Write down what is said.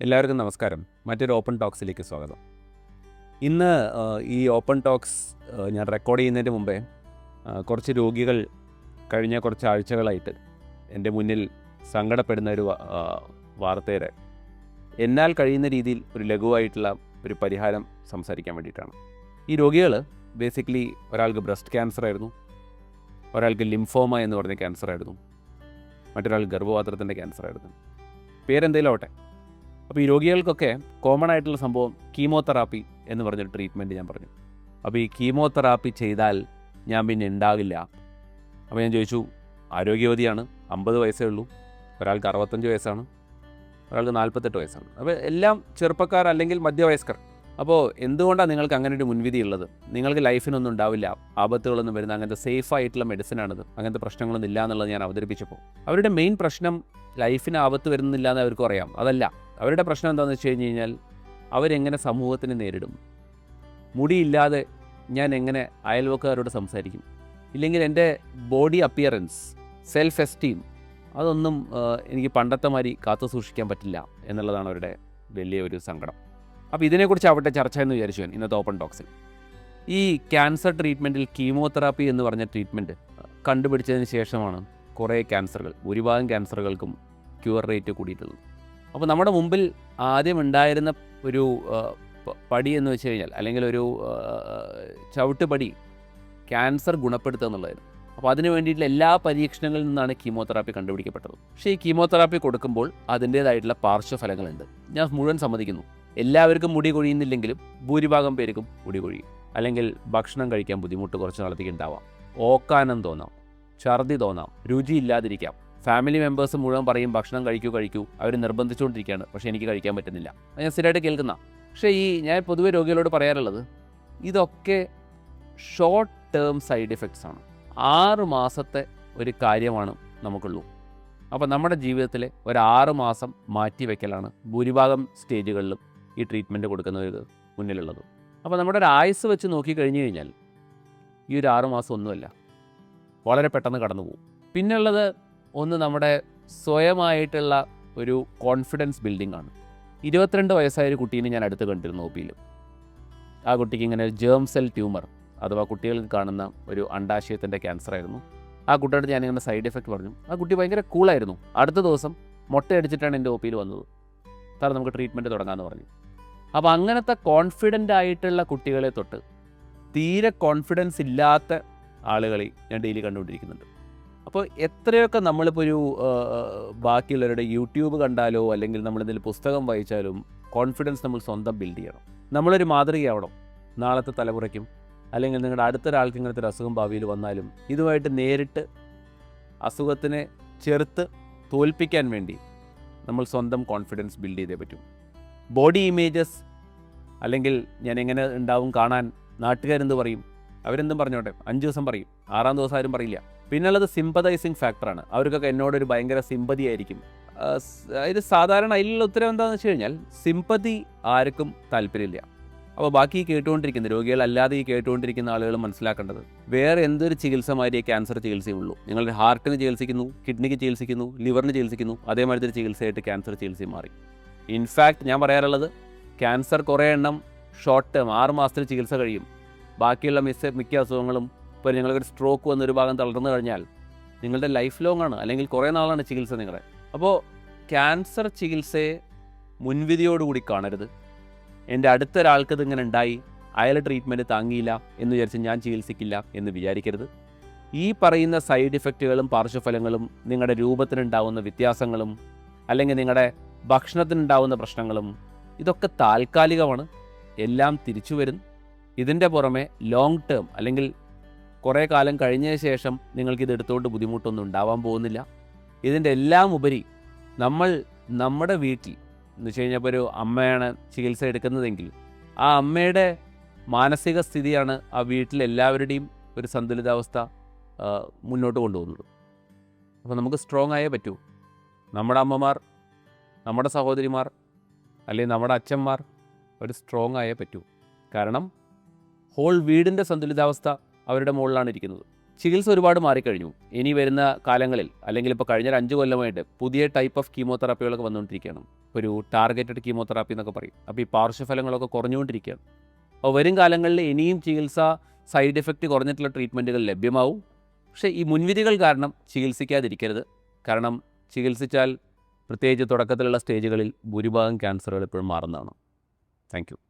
എല്ലാവർക്കും നമസ്കാരം. മറ്റൊരു ഓപ്പൺ ടോക്സിലേക്ക് സ്വാഗതം. ഇന്ന് ഈ ഓപ്പൺ ടോക്സ് ഞാൻ റെക്കോർഡ് ചെയ്യുന്നതിന് മുമ്പേ കുറച്ച് രോഗികൾ കഴിഞ്ഞ കുറച്ച് ആഴ്ചകളായിട്ട് എന്റെ മുന്നിൽ സങ്കടപ്പെടുന്ന ഒരു വാർത്തയുടെ എന്നാൽ കഴിയുന്ന രീതിയിൽ ഒരു ലഘുവായിട്ടുള്ള ഒരു പരിഹാരം സംസാരിക്കാൻ വേണ്ടിയിട്ടാണ്. ഈ രോഗികൾ ബേസിക്കലി ഒരാൾക്ക് ബ്രസ്റ്റ് ക്യാൻസർ ആയിരുന്നു ഒരാൾക്ക് ലിംഫോമ എന്ന് പറഞ്ഞ ക്യാൻസർ ആയിരുന്നു മറ്റൊരാൾ ഗർഭപാത്രത്തിന്റെ ക്യാൻസർ ആയിരുന്നു. പേരെന്തേലും ആവട്ടെ. അപ്പോൾ ഈ രോഗികൾക്കൊക്കെ കോമൺ ആയിട്ടുള്ള സംഭവം കീമോതെറാപ്പി എന്ന് പറഞ്ഞൊരു ട്രീറ്റ്മെന്റ് ഞാൻ പറഞ്ഞു. അപ്പോൾ ഈ കീമോതെറാപ്പി ചെയ്താൽ ഞാൻ പിന്നെ ഉണ്ടാകില്ല അപ്പോൾ ഞാൻ ചോദിച്ചു ആരോഗ്യവതിയാണ്? അമ്പത് വയസ്സേ ഉള്ളൂ. ഒരാൾക്ക് അറുപത്തഞ്ച് വയസ്സാണ്. ഒരാൾക്ക് നാൽപ്പത്തെട്ട് വയസ്സാണ്. അപ്പോൾ എല്ലാം ചെറുപ്പക്കാർ അല്ലെങ്കിൽ മധ്യവയസ്കർ. അപ്പോൾ എന്തുകൊണ്ടാണ് നിങ്ങൾക്ക് അങ്ങനെ ഒരു മുൻവിധി ഉള്ളത്? നിങ്ങൾക്ക് ലൈഫിനൊന്നും ഉണ്ടാവില്ല. ആപത്തുകളൊന്നും വരുന്ന അങ്ങനത്തെ സേഫ് ആയിട്ടുള്ള മെഡിസിനാണിത് അങ്ങനത്തെ പ്രശ്നങ്ങളൊന്നും ഇല്ല എന്നുള്ളത് ഞാൻ അവതരിപ്പിച്ചപ്പോൾ അവരുടെ മെയിൻ പ്രശ്നം ലൈഫിന് ആപത്ത് വരുന്നില്ല എന്ന് അവർക്കും അറിയാം. അതല്ല. അവരുടെ പ്രശ്നം എന്താണെന്ന് വെച്ച് കഴിഞ്ഞ് കഴിഞ്ഞാൽ അവരെങ്ങനെ സമൂഹത്തിന് നേരിടും? മുടിയില്ലാതെ ഞാൻ എങ്ങനെ അയൽവക്കാരോട് സംസാരിക്കും? ഇല്ലെങ്കിൽ എന്റെ ബോഡി അപ്പിയറൻസ് സെൽഫ് എസ്റ്റീം അതൊന്നും എനിക്ക് പണ്ടത്തെ മാതിരി കാത്തു സൂക്ഷിക്കാൻ പറ്റില്ല എന്നുള്ളതാണ് അവരുടെ വലിയ ഒരു സങ്കടം. അപ്പോൾ ഇതിനെക്കുറിച്ച് അവിടെ ചർച്ച എന്ന് വിചാരിച്ചു ഞാൻ ഇന്നത്തെ ഓപ്പൺ ടോക്സിൽ. ഈ ക്യാൻസർ ട്രീറ്റ്മെന്റിൽ കീമോതെറാപ്പി എന്ന് പറഞ്ഞ ട്രീറ്റ്മെന്റ് കണ്ടുപിടിച്ചതിന് ശേഷമാണ് കുറേ ക്യാൻസറുകൾ ഭൂരിഭാഗം ക്യാൻസറുകൾക്കും ക്യൂർ റേറ്റ് കൂടിയിട്ടുള്ളത്. അപ്പോൾ നമ്മുടെ മുമ്പിൽ ആദ്യം ഉണ്ടായിരുന്ന ഒരു പടി എന്ന് വെച്ച് കഴിഞ്ഞാൽ അല്ലെങ്കിൽ ഒരു ചവിട്ടുപടി ക്യാൻസർ ഗുണപ്പെടുത്തുക എന്നുള്ളതായിരുന്നു. അപ്പോൾ അതിന് വേണ്ടിയിട്ടുള്ള എല്ലാ പരീക്ഷണങ്ങളിൽ നിന്നാണ് കീമോതെറാപ്പി കണ്ടുപിടിക്കപ്പെട്ടത്. പക്ഷേ ഈ കീമോതെറാപ്പി കൊടുക്കുമ്പോൾ അതിന്റേതായിട്ടുള്ള പാർശ്വഫലങ്ങളുണ്ട്. ഞാൻ മുഴുവൻ സമ്മതിക്കുന്നു. എല്ലാവർക്കും മുടി കൊഴിയുന്നില്ലെങ്കിലും ഭൂരിഭാഗം പേർക്കും മുടി കൊഴിയും. അല്ലെങ്കിൽ ഭക്ഷണം കഴിക്കാൻ ബുദ്ധിമുട്ട് കുറച്ച് നാളത്തേക്ക് ഉണ്ടാവാം. ഓക്കാനം തോന്നാം. ഛർദി തോന്നാം. രുചിയില്ലാതിരിക്കാം ഫാമിലി മെമ്പേഴ്സ് മുഴുവൻ പറയും ഭക്ഷണം കഴിക്കൂ കഴിക്കൂ. അവർ നിർബന്ധിച്ചുകൊണ്ടിരിക്കുകയാണ്. പക്ഷേ എനിക്ക് കഴിക്കാൻ പറ്റുന്നില്ല. ഞാൻ സ്ഥിരമായിട്ട് കേൾക്കുന്ന. പക്ഷേ ഈ ഞാൻ പൊതുവെ രോഗികളോട് പറയാറുള്ളത് ഇതൊക്കെ ഷോർട്ട് ടേം സൈഡ് എഫക്ട്സ് ആണ്. ആറ് മാസത്തെ ഒരു കാര്യമാണ് നമുക്കുള്ളൂ. അപ്പോൾ നമ്മുടെ ജീവിതത്തിലെ ഒരു ആറ് മാസം മാറ്റി വെക്കലാണ് ഭൂരിഭാഗം സ്റ്റേജുകളിലും ഈ ട്രീറ്റ്മെന്റ് കൊടുക്കുന്ന ഒരു മുന്നിലുള്ളത്. അപ്പോൾ നമ്മുടെ ഒരു ആയുസ് വെച്ച് കഴിഞ്ഞു കഴിഞ്ഞാൽ ഈ ഒരു ആറ് മാസം ഒന്നുമല്ല. വളരെ പെട്ടെന്ന് കടന്നു പോകും പിന്നുള്ളത് ഒന്ന് നമ്മുടെ സ്വയമായിട്ടുള്ള ഒരു കോൺഫിഡൻസ് ബിൽഡിംഗ് ആണ്. ഇരുപത്തിരണ്ട് വയസ്സായ ഒരു കുട്ടീനെ ഞാൻ അടുത്ത് കണ്ടിരുന്നു ഒ പിയിൽ ആ കുട്ടിക്ക് ഇങ്ങനെ ജേം സെൽ ട്യൂമർ അഥവാ കുട്ടികൾക്ക് കാണുന്ന ഒരു അണ്ടാശയത്തിന്റെ ക്യാൻസർ ആയിരുന്നു. ആ കുട്ടിയോട് ഇങ്ങനെ സൈഡ് എഫക്റ്റ് പറഞ്ഞു. ആ കുട്ടി ഭയങ്കര കൂളായിരുന്നു അടുത്ത ദിവസം മുട്ടയടിച്ചിട്ടാണ് എന്റെ ഒ പിയിൽ വന്നത്. സാർ നമുക്ക് ട്രീറ്റ്മെന്റ് തുടങ്ങാമെന്ന് പറഞ്ഞു. അപ്പോൾ അങ്ങനത്തെ കോൺഫിഡന്റ് ആയിട്ടുള്ള കുട്ടികളെ തൊട്ട് തീരെ കോൺഫിഡൻസ് ഇല്ലാത്ത ആളുകളെ ഞാൻ ഡെയിലി കണ്ടുകൊണ്ടിരിക്കുന്നുണ്ട്. അപ്പോൾ എത്രയൊക്കെ നമ്മളിപ്പോൾ ഒരു ബാക്കിയുള്ളവരുടെ യൂട്യൂബ് കണ്ടാലോ അല്ലെങ്കിൽ നമ്മൾ നമ്മളിതിൽ പുസ്തകം വായിച്ചാലും കോൺഫിഡൻസ് നമ്മൾ സ്വന്തം ബിൽഡ് ചെയ്യണം. നമ്മളൊരു മാതൃകയാവണം. നാളത്തെ തലമുറയ്ക്കും അല്ലെങ്കിൽ നിങ്ങളുടെ അടുത്തൊരാൾക്ക് ഇങ്ങനത്തെ ഒരു അസുഖം ഭാവിയിൽ വന്നാലും ഇതുമായിട്ട് നേരിട്ട് അസുഖത്തിനെ ചെറുത്ത് തോൽപ്പിക്കാൻ വേണ്ടി നമ്മൾ സ്വന്തം കോൺഫിഡൻസ് ബിൽഡ് ചെയ്തേ പറ്റും. ബോഡി ഇമേജസ് അല്ലെങ്കിൽ ഞാൻ എങ്ങനെ ഉണ്ടാവും കാണാൻ നാട്ടുകാരെന്ത് പറയും? അവരെന്തും പറഞ്ഞോട്ടെ. അഞ്ച് ദിവസം പറയും. ആറാം ദിവസം ആരും പറയില്ല. പിന്നുള്ളത് സിമ്പതൈസിങ് ഫാക്ടറാണ് അവർക്കൊക്കെ എന്നോടൊരു ഭയങ്കര സിമ്പതി ആയിരിക്കും. ഇത് സാധാരണ അതിലുള്ള ഉത്തരം എന്താണെന്ന് വെച്ച് കഴിഞ്ഞാൽ സിമ്പതി ആർക്കും താല്പര്യമില്ല. അപ്പോൾ ബാക്കി കേട്ടുകൊണ്ടിരിക്കുന്ന രോഗികളല്ലാതെ ഈ കേട്ടുകൊണ്ടിരിക്കുന്ന ആളുകൾ മനസ്സിലാക്കേണ്ടത് വേറെ എന്തൊരു ചികിത്സ മാതിരി ക്യാൻസർ ചികിത്സയുള്ളൂ. നിങ്ങൾ ഹാർട്ടിന് ചികിത്സിക്കുന്നു കിഡ്നിക്ക് ചികിത്സിക്കുന്നു ലിവറിന് ചികിത്സിക്കുന്നു അതേമാതിരി ചികിത്സയായിട്ട് ക്യാൻസർ ചികിത്സയും മാറി. ഇൻഫാക്ട് ഞാൻ പറയാറുള്ളത് ക്യാൻസർ കുറേ എണ്ണം ഷോർട്ട് ടേം ആറ് മാസത്തിൽ ചികിത്സ കഴിയും. ബാക്കിയുള്ള മിസ് മിക്ക അസുഖങ്ങളും ഇപ്പോൾ നിങ്ങൾക്കൊരു സ്ട്രോക്ക് വന്നൊരു ഭാഗം തളർന്നു കഴിഞ്ഞാൽ നിങ്ങളുടെ ലൈഫ് ലോങ് ആണ്. അല്ലെങ്കിൽ കുറേ നാളാണ് ചികിത്സ നിങ്ങളുടെ. അപ്പോൾ ക്യാൻസർ ചികിത്സയെ മുൻവിധിയോടുകൂടി കാണരുത്. എന്റെ അടുത്തൊരാൾക്ക് ഇങ്ങനെ ഉണ്ടായി. അയാൾ ട്രീറ്റ്മെന്റ് താങ്ങിയില്ല എന്ന് വിചാരിച്ച് ഞാൻ ചികിത്സിക്കില്ല എന്ന് വിചാരിക്കരുത്. ഈ പറയുന്ന സൈഡ് ഇഫക്റ്റുകളും പാർശ്വഫലങ്ങളും നിങ്ങളുടെ രൂപത്തിനുണ്ടാവുന്ന വ്യത്യാസങ്ങളും അല്ലെങ്കിൽ നിങ്ങളുടെ ഭക്ഷണത്തിനുണ്ടാവുന്ന പ്രശ്നങ്ങളും ഇതൊക്കെ താൽക്കാലികമാണ്. എല്ലാം തിരിച്ചു വരും. ഇതിന്റെ പുറമെ ലോങ് ടേം അല്ലെങ്കിൽ കുറേ കാലം കഴിഞ്ഞതിന് ശേഷം നിങ്ങൾക്കിത് എടുത്തുകൊണ്ട് ബുദ്ധിമുട്ടൊന്നും ഉണ്ടാവാൻ പോകുന്നില്ല. ഇതിന്റെ എല്ലാം ഉപരി നമ്മൾ നമ്മുടെ വീട്ടിൽ എന്ന് വെച്ച് കഴിഞ്ഞപ്പോൾ ഒരു അമ്മയാണ് ചികിത്സ എടുക്കുന്നതെങ്കിൽ ആ അമ്മയുടെ മാനസിക സ്ഥിതിയാണ് ആ വീട്ടിലെ എല്ലാവരുടെയും ഒരു സന്തുലിതാവസ്ഥ മുന്നോട്ട് കൊണ്ടുപോകുന്നത്. അപ്പോൾ നമുക്ക് സ്ട്രോങ് ആയേ പറ്റൂ. നമ്മുടെ അമ്മമാർ നമ്മുടെ സഹോദരിമാർ അല്ലെങ്കിൽ നമ്മുടെ അച്ഛന്മാർ ഒരു സ്ട്രോങ് ആയേ പറ്റൂ. കാരണം ഹോൾ വീടിന്റെ സന്തുലിതാവസ്ഥ അവരുടെ മുകളിലാണ് ഇരിക്കുന്നത്. ചികിത്സ ഒരുപാട് മാറിക്കഴിഞ്ഞു. ഇനി വരുന്ന കാലങ്ങളിൽ അല്ലെങ്കിൽ ഇപ്പോൾ കഴിഞ്ഞ അഞ്ച് കൊല്ലമായിട്ട് പുതിയ ടൈപ്പ് ഓഫ് കീമോതെറാപ്പികളൊക്കെ വന്നുകൊണ്ടിരിക്കുകയാണ്. ഒരു ടാർഗറ്റഡ് കീമോതെറാപ്പി എന്നൊക്കെ പറയും. അപ്പോൾ ഈ പാർശ്വഫലങ്ങളൊക്കെ കുറഞ്ഞുകൊണ്ടിരിക്കുകയാണ്. അപ്പോൾ വരും കാലങ്ങളിൽ ഇനിയും ചികിത്സ സൈഡ് എഫക്റ്റ് കുറഞ്ഞിട്ടുള്ള ട്രീറ്റ്മെന്റുകൾ ലഭ്യമാവും. പക്ഷേ ഈ മുൻവിധികൾ കാരണം ചികിത്സിക്കാതിരിക്കരുത്. കാരണം ചികിത്സിച്ചാൽ പ്രത്യേകിച്ച് തുടക്കത്തിലുള്ള സ്റ്റേജുകളിൽ ഭൂരിഭാഗം ക്യാൻസറുകൾ ഇപ്പോഴും മാറുന്നതാണ്. താങ്ക്